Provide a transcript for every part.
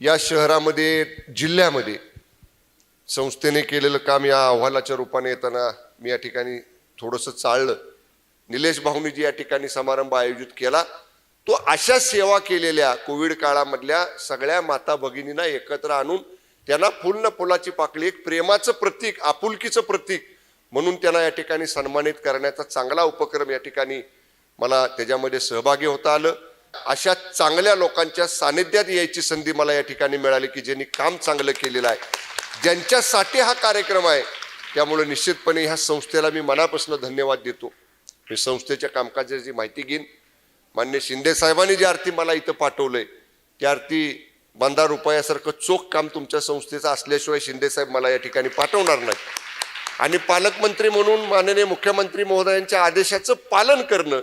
या शहरामध्ये जिल्ह्यामध्ये संस्थेने केलेलं काम या अहवालाच्या रूपाने येताना मी या ठिकाणी थोडंसं चाललं. निलेश भाऊनी जी या ठिकाणी समारंभ आयोजित केला. तो अशा सेवा केलेल्या कोविड काळामधल्या सगळ्या माता भगिनींना एकत्र आणून त्यांना फुल न फुलाची पाकळी एक प्रेमाचं प्रतीक आपुलकीचं प्रतीक म्हणून त्यांना या ठिकाणी सन्मानित करण्याचा चांगला उपक्रम या ठिकाणी मला त्याच्यामध्ये सहभागी होता आलं. अशा चांगल्या लोकांच्या सानिध्यात यायची संधी मला या ठिकाणी मिळाली की ज्यांनी काम चांगलं केलेलं आहे. ज्यांच्यासाठी हा कार्यक्रम आहे त्यामुळे निश्चितपणे ह्या संस्थेला मी मनापासून धन्यवाद देतो. मी संस्थेच्या कामकाजाची माहिती घेईन मान्य शिंदे साहेबांनी जी आरती मला इथं पाठवलंय त्या आरती बंदा रुपयासारखं चोख काम तुमच्या संस्थेचं असल्याशिवाय शिंदेसाहेब मला या ठिकाणी पाठवणार नाही आणि पालकमंत्री म्हणून माननीय मुख्यमंत्री महोदयांच्या आदेशाचं पालन करणं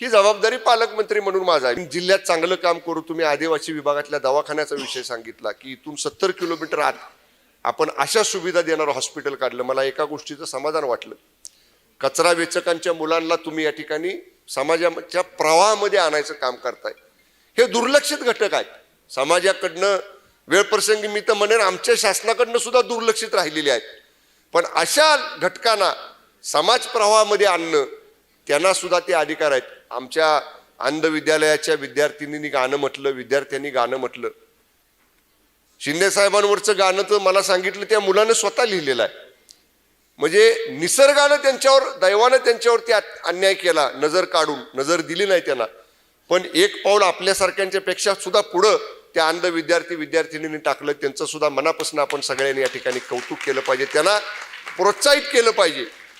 ही जबाबदारी पालकमंत्री म्हणून माझा आहे. जिल्ह्यात चांगलं काम करू. तुम्ही आदिवासी विभागातल्या दवाखान्याचा विषय सांगितला की इथून सत्तर किलोमीटर आत आपण अशा सुविधा देणारं हॉस्पिटल काढलं. मला एका गोष्टीचं समाधान वाटलं. कचरा वेचकांच्या मुलांना तुम्ही या ठिकाणी समाजाच्या प्रवाहामध्ये आणायचं काम करताय. हे दुर्लक्षित घटक आहेत. समाजाकडनं वेळप्रसंगी मी तर म्हणेन आमच्या शासनाकडनं सुद्धा दुर्लक्षित राहिलेले आहेत. पण अशा घटकांना समाज प्रवाहामध्ये आणणं त्यांना सुद्धा ते अधिकार आहेत. आमच्या अंध विद्यालयाच्या विद्यार्थिनींनी गाणं म्हटलं विद्यार्थ्यांनी गाणं म्हटलं. शिंदे साहेबांवरचं गाणं तर मला सांगितलं त्या मुलानं स्वतः लिहिलेलं आहे. म्हणजे निसर्गानं त्यांच्यावर दैवानं त्यांच्यावरती अन्याय केला नजर काढून नजर दिली नाही त्यांना. पण एक पाऊल आपल्यासारख्यांच्या पेक्षा सुद्धा पुढं त्या अंध विद्यार्थी विद्यार्थिनींनी टाकलं त्यांचं सुद्धा मनापासून आपण सगळ्यांनी या ठिकाणी कौतुक केलं पाहिजे. त्यांना प्रोत्साहित केलं पाहिजे.